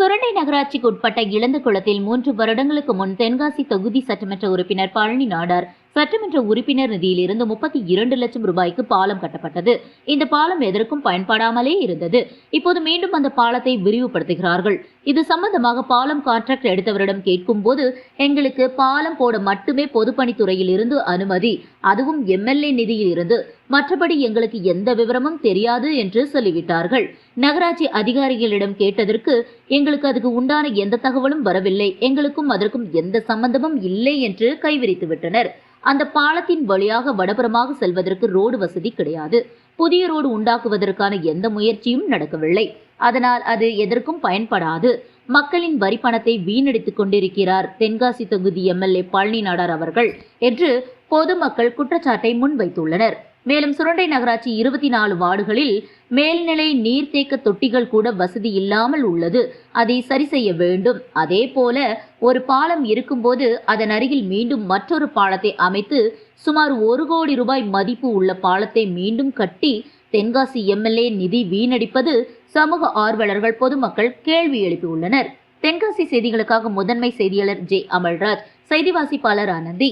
சுரண்டை நகராட்சிக்கு உட்பட்ட இளந்தகுளத்தில் மூன்று வருடங்களுக்கு முன் தென்காசி தொகுதி சட்டமன்ற உறுப்பினர் பழனி நாடார் சட்டமன்ற உறுப்பினர் நிதியிலிருந்து முப்பத்தி இரண்டு லட்சம் ரூபாய்க்கு பாலம் கட்டப்பட்டது. இந்த பாலம் எதற்கும் பயன்படாமலே இருந்தது. இப்போது மீண்டும் அந்த பாலத்தை விரிவுபடுத்துகிறார்கள். இது சம்பந்தமாக பாலம் கான்ட்ராக்ட் எடுத்தவரிடம் கேட்கும் போது எங்களுக்கு பாலம் போட மட்டுமே பொதுப்பணித்துறையில் இருந்து அனுமதி அதுவும் எம்எல்ஏ நிதியில் இருந்து மற்றபடி எங்களுக்கு எந்த விவரமும் தெரியாது என்று சொல்லிவிட்டார்கள். நகராட்சி அதிகாரிகளிடம் கேட்டதற்கு எங்களுக்கு அதுக்கு உண்டான எந்த தகவலும் வரவில்லை. எங்களுக்கும் அதற்கும் எந்த சம்பந்தமும் இல்லை என்று கைவிரித்து விட்டனர் அந்த பாலத்தின் வழியாக வடபுறமாக செல்வதற்கு ரோடு வசதி கிடையாது. புதிய ரோடு உண்டாக்குவதற்கான எந்த முயற்சியும் நடக்கவில்லை. அதனால் அது எதற்கும் பயன்படாது. மக்களின் வரி பணத்தை வீணடித்துக் கொண்டிருக்கிறார் தென்காசி தொகுதி எம்எல்ஏ பழனி நாடார் அவர்கள் என்று பொதுமக்கள் குற்றச்சாட்டை முன்வைத்துள்ளனர். மேலும் சுரண்டை நகராட்சி இருபத்தி நாலு வார்டுகளில் மேல்நிலை நீர்த்தேக்க தொட்டிகள் கூட வசதி இல்லாமல் உள்ளது. அதை சரி செய்ய வேண்டும். அதே போல ஒரு பாலம் இருக்கும்போது அதன் அருகில் மீண்டும் மற்றொரு பாலத்தை அமைத்து சுமார் ஒரு கோடி ரூபாய் மதிப்பு உள்ள பாலத்தை மீண்டும் கட்டி தென்காசி எம்எல்ஏ நிதி வீணடிப்பது சமூக ஆர்வலர்கள் பொதுமக்கள் கேள்வி எழுப்பியுள்ளனர். தென்காசி செய்திகளுக்காக முதன்மை செய்தியாளர் ஜே அமல்ராஜ் செய்தி வாசிப்பாளர் ஆனந்தி.